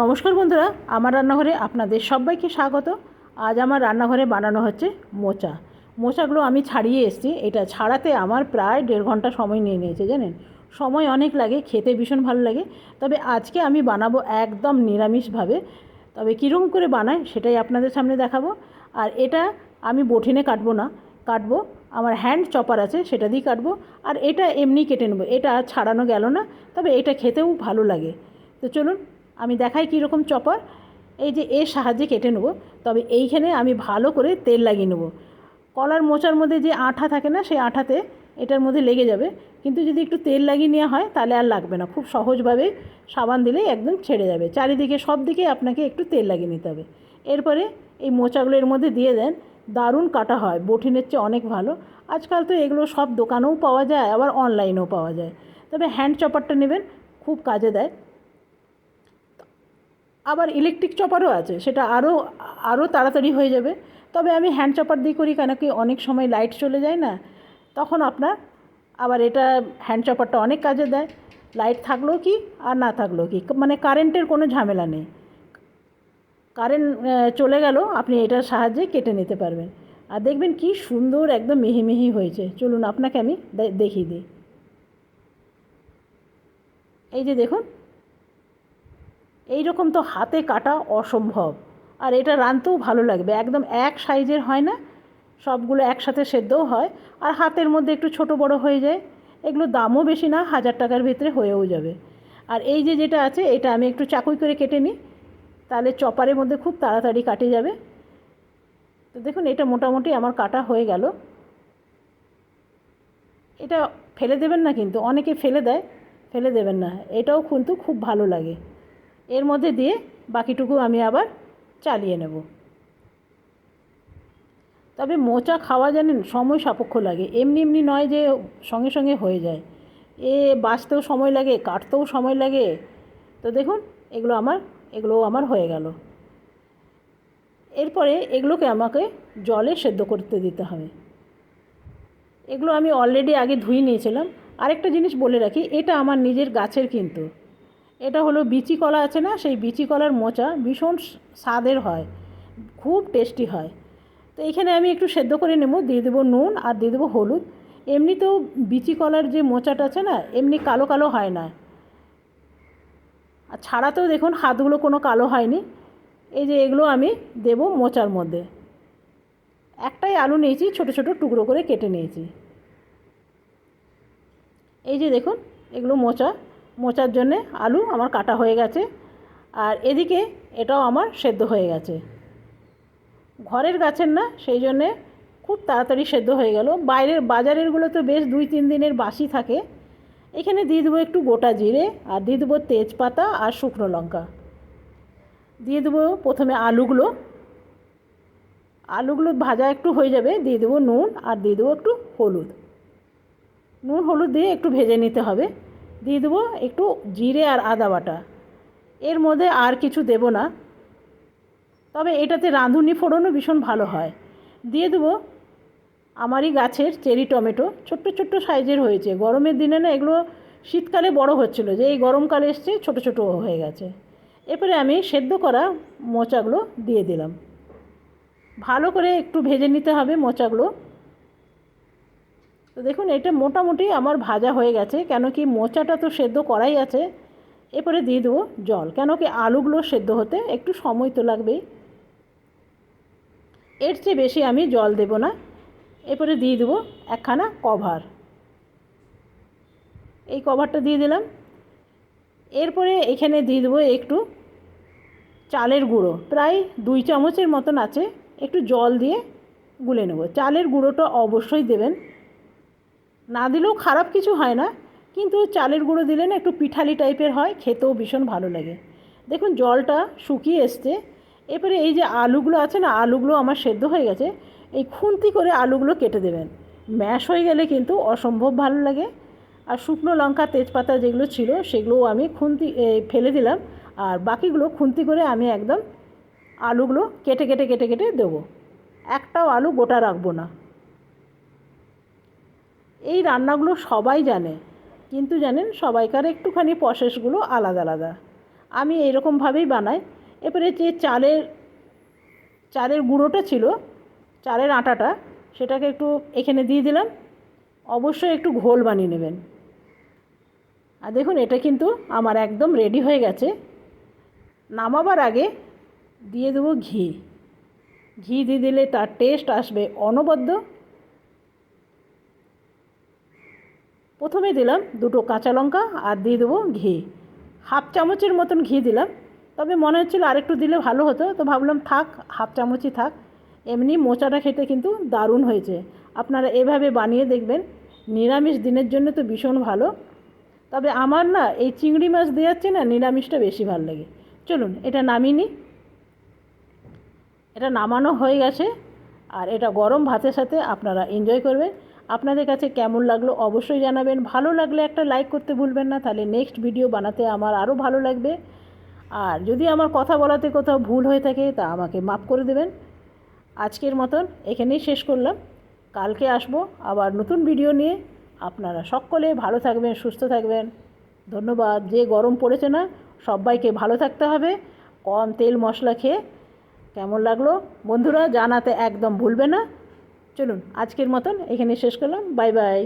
নমস্কার বন্ধুরা, আমার রান্নাঘরে আপনাদের সবাইকে স্বাগত। আজ আমার রান্নাঘরে বানানো হচ্ছে মোচা। মোচাগুলো আমি ছাড়িয়ে এসেছি। এটা ছাড়াতে আমার প্রায় দেড় ঘণ্টা সময় নিয়ে নিয়েছে, জানেন? সময় অনেক লাগে, খেতে ভীষণ ভালো লাগে। তবে আজকে আমি বানাবো একদম নিরামিষভাবে। তবে কীরকম করে বানাই সেটাই আপনাদের সামনে দেখাবো। আর এটা আমি বঠিনে কাটবো না, কাটবো। আমার হ্যান্ড চপার আছে, সেটা দিয়ে কাটবো। আর এটা এমনি কেটে নেব। এটা ছাড়ানো গেল না, তবে এটা খেতেও ভালো লাগে। তো চলুন আমি দেখাই কীরকম চপার। এই যে এর সাহায্যে কেটে নেব। তবে এইখানে আমি ভালো করে তেল লাগিয়ে নেব। কলার মোচার মধ্যে যে আঠা থাকে না, সেই আঠাতে এটার মধ্যে লেগে যাবে। কিন্তু যদি একটু তেল লাগিয়ে নেওয়া হয়, তাহলে আর লাগবে না। খুব সহজভাবে সাবান দিলেই একদম ছেড়ে যাবে। চারিদিকে, সব দিকে আপনাকে একটু তেল লাগিয়ে নিতে হবে। এরপরে এই মোচাগুলো এর মধ্যে দিয়ে দেন। দারুণ কাটা হয়। বঠিনের চেয়ে অনেক ভালো। আজকাল তো এগুলো সব দোকানেও পাওয়া যায়, আবার অনলাইনেও পাওয়া যায়। তবে হ্যান্ড চপারটা নেবেন। খুব কাজে দেয়। আবার ইলেকট্রিক চপারও আছে, সেটা আরও আরও তাড়াতাড়ি হয়ে যাবে। তবে আমি হ্যান্ড চপার দিয়ে করি কেন কি অনেক সময় লাইট চলে যায় না, তখন আপনার আবার এটা হ্যান্ড চপারটা অনেক কাজে দেয়। লাইট থাকলেও কি আর না থাকলেও কি মানে কারেন্টের কোনো ঝামেলা নেই। কারেন্ট চলে গেল, আপনি এটার সাহায্যে কেটে নিতে পারবেন। আর দেখবেন কি সুন্দর একদম মিহি মিহি হয়েছে। চলুন আপনাকে আমি দেখিয়ে দিই। এই যে দেখুন এই রকম তো হাতে কাটা অসম্ভব। আর এটা রাঁধতেও ভালো লাগবে, একদম এক সাইজের হয় না, সবগুলো একসাথে সেদ্ধও হয়, আর হাতের মধ্যে একটু ছোট বড় হয়ে যায়, এগুলো দামও বেশি না, হাজার টাকার ভিতরে হয়েও যাবে। আর এই যে যেটা আছে, এটা আমি একটু চাকুই করে কেটে নিই, তাহলে চপারের মধ্যে খুব তাড়াতাড়ি কাটে যাবে। তো দেখুন, এটা মোটামুটি আমার কাটা হয়ে গেল। এটা ফেলে দেবেন না কিন্তু, অনেকে ফেলে দেয়, ফেলে দেবেন না, এটাও কিন্তু খুব ভালো লাগে। এর মধ্যে দিয়ে বাকিটুকু আমি আবার চালিয়ে নেব। তবে মোচা খাওয়া জানেন, সময় সাপেক্ষ লাগে। এমনি এমনি নয় যে সঙ্গে সঙ্গে হয়ে যায়। এ বাঁচতেও সময় লাগে, কাটতেও সময় লাগে। তো দেখুন, এগুলো আমার, এগুলোও আমার হয়ে গেল। এরপরে এগুলোকে আমাকে জলে সেদ্ধ করতে দিতে হবে। এগুলো আমি অলরেডি আগে ধুয়ে নিয়েছিলাম। আরেকটা জিনিস বলে রাখি, এটা আমার নিজের গাছের কিন্তু। এটা হলো বিচি কলা আছে না, সেই বিচি কলার মোচা ভীষণ স্বাদের হয়, খুব টেস্টি হয়। তো এখানে আমি একটু সেদ্ধ করে নেব, দিয়ে দেবো নুন আর দিয়ে দেবো হলুদ। এমনিতেও বিচি কলার যে মোচাটা আছে না, এমনি কালো কালো হয় না। আর ছাড়াতেও দেখুন হাতগুলো কোনো কালো হয়নি। এই যে এগুলো আমি দেব মোচার মধ্যে। একটাই আলু নিয়েছি, ছোট ছোট টুকরো করে কেটে নিয়েছি। এই যে দেখুন, এগুলো মোচা মোচার জন্যে আলু আমার কাটা হয়ে গেছে। আর এদিকে এটাও আমার সেদ্ধ হয়ে গেছে। ঘরের গাছের না, সেই জন্যে খুব তাড়াতাড়ি সেদ্ধ হয়ে গেল। বাইরের বাজারেরগুলো তো বেশ দুই তিন দিনের বাসি থাকে। এখানে দিয়ে দেবো একটু গোটা জিরে আর দিয়ে দেবো তেজপাতা আর শুকনো লঙ্কা। দিয়ে দেবো প্রথমে আলুগুলো। আলুগুলো ভাজা একটু হয়ে যাবে, দিয়ে দেবো নুন আর দিয়ে দেবো একটু হলুদ। নুন হলুদ দিয়ে একটু ভেজে নিতে হবে। দিয়ে দেবো একটু জিরে আর আদা বাটা। এর মধ্যে আর কিছু দেব না। তবে এটাতে রাঁধুনি ফোড়নও ভীষণ ভালো হয়। দিয়ে দেবো আমারই গাছের চেরি টমেটো। ছোট্ট ছোট্ট সাইজের হয়েছে। গরমের দিনে না এগুলো শীতকালে বড় হচ্ছিল। যে এই গরমকালে এসছে, ছোট ছোট হয়ে গেছে। এরপরে আমি সেদ্ধ করা মোচাগুলো দিয়ে দিলাম। ভালো করে একটু ভেজে নিতে হবে মোচাগুলো। তো দেখুন, এটা মোটামুটি আমার ভাজা হয়ে গেছে, কেন কি মোচাটা তো সেদ্ধ করাই আছে। এরপরে দিয়ে দেবো জল, কেন কি আলুগুলো সেদ্ধ হতে একটু সময় তো লাগবেই। এর চেয়ে বেশি আমি জল দেব না। এরপরে দিয়ে দেবো একখানা কভার। এই কভারটা দিয়ে দিলাম। এরপরে এখানে দিয়ে দেবো একটু চালের গুঁড়ো, প্রায় দুই চামচের মতন আছে। একটু জল দিয়ে গুলে নেব। চালের গুঁড়োটা অবশ্যই দেবেন। না দিলেও খারাপ কিছু হয় না, কিন্তু চালের গুঁড়ো দিলে না একটু পিঠালি টাইপের হয়, খেতেও ভীষণ ভালো লাগে। দেখুন, জলটা শুকিয়ে এসছে। এরপরে এই যে আলুগুলো আছে না, আলুগুলো আমার সেদ্ধ হয়ে গেছে, এই খুন্তি করে আলুগুলো কেটে দেবেন। ম্যাশ হয়ে গেলে কিন্তু অসম্ভব ভালো লাগে। আর শুকনো লঙ্কা, তেজপাতা যেগুলো ছিল, সেগুলোও আমি খুন্তি ফেলে দিলাম। আর বাকিগুলো খুন্তি করে আমি একদম আলুগুলো কেটে কেটে কেটে কেটে দেবো। একটাও আলু গোটা রাখব না। এই রান্নাগুলো সবাই জানে, কিন্তু জানেন সবাইকার একটুখানি প্রসেসগুলো আলাদা আলাদা। আমি এরকমভাবেই বানাই। এরপরে যে চালের চালের গুঁড়োটা ছিল, চালের আটাটা, সেটাকে একটু এখানে দিয়ে দিলাম। অবশ্যই একটু ঘোল বানিয়ে নেবেন। আর দেখুন, এটা কিন্তু আমার একদম রেডি হয়ে গেছে। নামাবার আগে দিয়ে দেবো ঘি। ঘি দিয়ে দিলে তার টেস্ট আসবে অনবদ্য। প্রথমে দিলাম দুটো কাঁচা লঙ্কা আর দিয়ে দেবো ঘি। হাফ চামচের মতন ঘি দিলাম। তবে মনে হচ্ছিল আরেকটু দিলে ভালো হতো, তো ভাবলাম থাক, হাফ চামচই থাক। এমনি মোচাটা খেতে কিন্তু দারুণ হয়েছে। আপনারা এভাবে বানিয়ে দেখবেন, নিরামিষ দিনের জন্য তো ভীষণ ভালো। তবে আমার না এই চিংড়ি মাছ দেওয়াচ্ছে না নিরামিষটা বেশি ভালো লাগে। চলুন, এটা নামিয়ে এটা নামানো হয়ে গেছে, আর এটা গরম ভাতের সাথে আপনারা এনজয় করবেন। আপনাদের কাছে কেমন লাগল অবশ্যই জানাবেন। ভালো লাগলে একটা লাইক করতে ভুলবেন না, তাহলে নেক্সট ভিডিও বানাতে আমার আরও ভালো লাগবে। আর যদি আমার কথা বলাতে কোথাও ভুল হয়ে থাকে, তা আমাকে মাফ করে দেবেন। আজকের মতন এখানেই শেষ করলাম। কালকে আসব আবার নতুন ভিডিও নিয়ে। আপনারা সকলে ভালো থাকবেন, সুস্থ থাকবেন। ধন্যবাদ। যে গরম পড়েছে না, সবাইকে ভালো থাকতে হবে। কম তেল মশলা খেয়ে। কেমন লাগল? বন্ধুরা, জানাতে একদম ভুলবে না। চলুন আজকের মতন এখানে শেষ করলাম। Bye bye.